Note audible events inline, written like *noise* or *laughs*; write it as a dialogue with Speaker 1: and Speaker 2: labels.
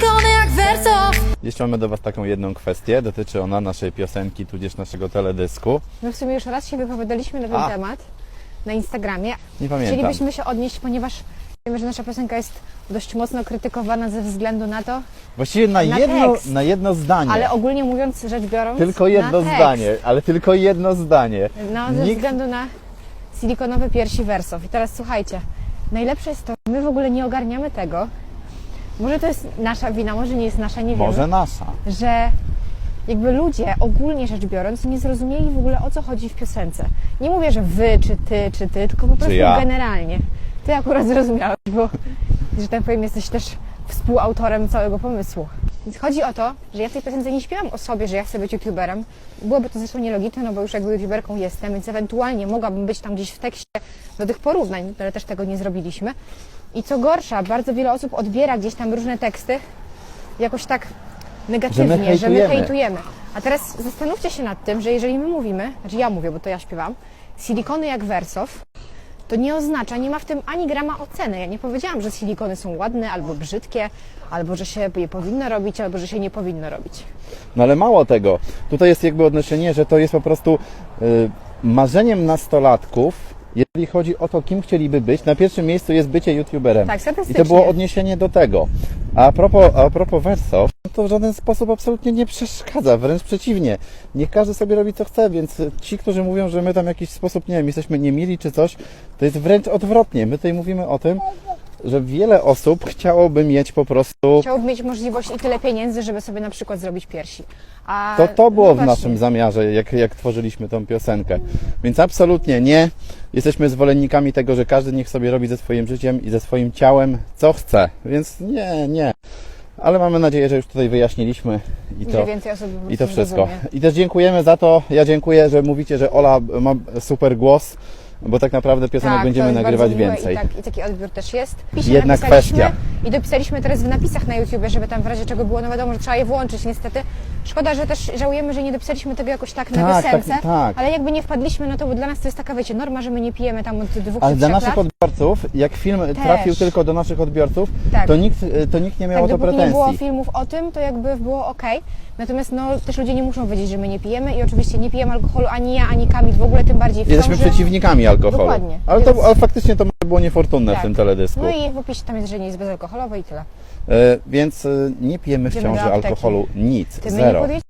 Speaker 1: silikony jak
Speaker 2: Jeszcze mamy do Was taką jedną kwestię. Dotyczy ona naszej piosenki, tudzież naszego teledysku.
Speaker 3: My w sumie już raz się wypowiadaliśmy na ten
Speaker 2: A.
Speaker 3: temat na Instagramie.
Speaker 2: Nie pamiętam.
Speaker 3: Chcielibyśmy się odnieść, ponieważ wiemy, że nasza piosenka jest dość mocno krytykowana ze względu na to,
Speaker 2: Właściwie na,
Speaker 3: Na
Speaker 2: jedno,
Speaker 3: tekst.
Speaker 2: na jedno zdanie.
Speaker 3: ale ogólnie mówiąc, rzecz biorąc,
Speaker 2: Tylko jedno
Speaker 3: na tekst,
Speaker 2: zdanie, ale tylko jedno zdanie.
Speaker 3: No, ze
Speaker 2: Nikt-
Speaker 3: względu na silikonowe piersi wersów. I teraz słuchajcie, najlepsze jest to, że my w ogóle nie ogarniamy tego, może to jest nasza wina, może nie jest nasza, nie
Speaker 2: Może
Speaker 3: wiemy,
Speaker 2: nasza.
Speaker 3: że jakby ludzie, ogólnie rzecz biorąc, nie zrozumieli w ogóle o co chodzi w piosence. Nie mówię, że wy, czy ty, czy ty, tylko po prostu
Speaker 2: ja.
Speaker 3: generalnie. Ty akurat *laughs* zrozumiałeś, bo, że tak powiem, jesteś też współautorem całego pomysłu. Więc chodzi o to, że ja w tej piosence nie śpiewam o sobie, że ja chcę być youtuberem. Byłoby to zresztą nielogiczne, no bo już jakby youtuberką jestem, więc ewentualnie mogłabym być tam gdzieś w tekście do tych porównań, ale też tego nie zrobiliśmy. I co gorsza, bardzo wiele osób odbiera gdzieś tam różne teksty jakoś tak negatywnie, że my,
Speaker 2: hejtujemy.
Speaker 3: hejtujemy. A teraz zastanówcie się nad tym, że jeżeli my mówimy, znaczy ja mówię, bo to ja śpiewam, silikony jak wersow, to nie oznacza, nie ma w tym ani grama oceny. Ja nie powiedziałam, że silikony są ładne albo brzydkie, albo że się je powinno robić, albo że się nie powinno robić.
Speaker 2: No ale mało tego. Tutaj jest jakby odniesienie, że to jest po prostu y, marzeniem nastolatków, jeżeli chodzi o to, kim chcieliby być. Na pierwszym miejscu jest bycie youtuberem.
Speaker 3: Tak,
Speaker 2: I to było odniesienie do tego. A propos, a propos wersów, to w żaden sposób absolutnie nie przeszkadza, wręcz przeciwnie. Niech każdy sobie robi co chce, więc ci, którzy mówią, że my tam w jakiś sposób, nie wiem, jesteśmy niemili czy coś, to jest wręcz odwrotnie. My tutaj mówimy o tym, że wiele osób chciałoby mieć po prostu
Speaker 3: Chciałby mieć możliwość i tyle pieniędzy, żeby sobie na przykład zrobić piersi. A,
Speaker 2: To to było
Speaker 3: no
Speaker 2: w naszym zamiarze, jak, jak tworzyliśmy tą piosenkę. Więc absolutnie nie. Jesteśmy zwolennikami tego, że każdy niech sobie robi ze swoim życiem i ze swoim ciałem co chce. Więc nie, nie. Ale mamy nadzieję, że już tutaj wyjaśniliśmy i to, i to wszystko. I też dziękujemy za to. Ja dziękuję, że mówicie, że Ola ma super głos, bo tak naprawdę piosenek
Speaker 3: Tak,
Speaker 2: będziemy nagrywać więcej.
Speaker 3: I, tak, I taki odbiór też jest. Pisie
Speaker 2: Jedna kwestia.
Speaker 3: I dopisaliśmy teraz w napisach na YouTube, żeby tam w razie czego było, no wiadomo, że trzeba je włączyć niestety. Szkoda, że też żałujemy, że nie dopisaliśmy tego jakoś tak na
Speaker 2: Tak,
Speaker 3: piosence,
Speaker 2: tak, tak.
Speaker 3: ale jakby nie wpadliśmy, no to dla nas to jest taka, wiecie, norma, że my nie pijemy tam od dwóch
Speaker 2: Ale
Speaker 3: czy
Speaker 2: dla
Speaker 3: trzech
Speaker 2: naszych
Speaker 3: lat.
Speaker 2: odbiorców, jak film trafił tylko do naszych odbiorców,
Speaker 3: Tak.
Speaker 2: to, nikt, to nikt nie miał
Speaker 3: Tak,
Speaker 2: o to
Speaker 3: dopóki nie
Speaker 2: pretensji.
Speaker 3: było filmów o tym, to jakby było ok. Natomiast no, też ludzie nie muszą wiedzieć, że my nie pijemy i oczywiście nie pijemy alkoholu ani ja, ani Kamil, w ogóle tym bardziej w
Speaker 2: Jesteśmy
Speaker 3: ciąży.
Speaker 2: przeciwnikami alkoholu.
Speaker 3: Dokładnie.
Speaker 2: Ale, to,
Speaker 3: Więc-
Speaker 2: ale faktycznie to było niefortunne w
Speaker 3: Tak.
Speaker 2: tym teledysku.
Speaker 3: No i w opisie tam jest, że nie jest bezalkoholowe i tyle.
Speaker 2: E, więc e, nie pijemy w
Speaker 3: Idziemy do
Speaker 2: ciąży
Speaker 3: apteki.
Speaker 2: alkoholu nic,
Speaker 3: Ty nie
Speaker 2: zero.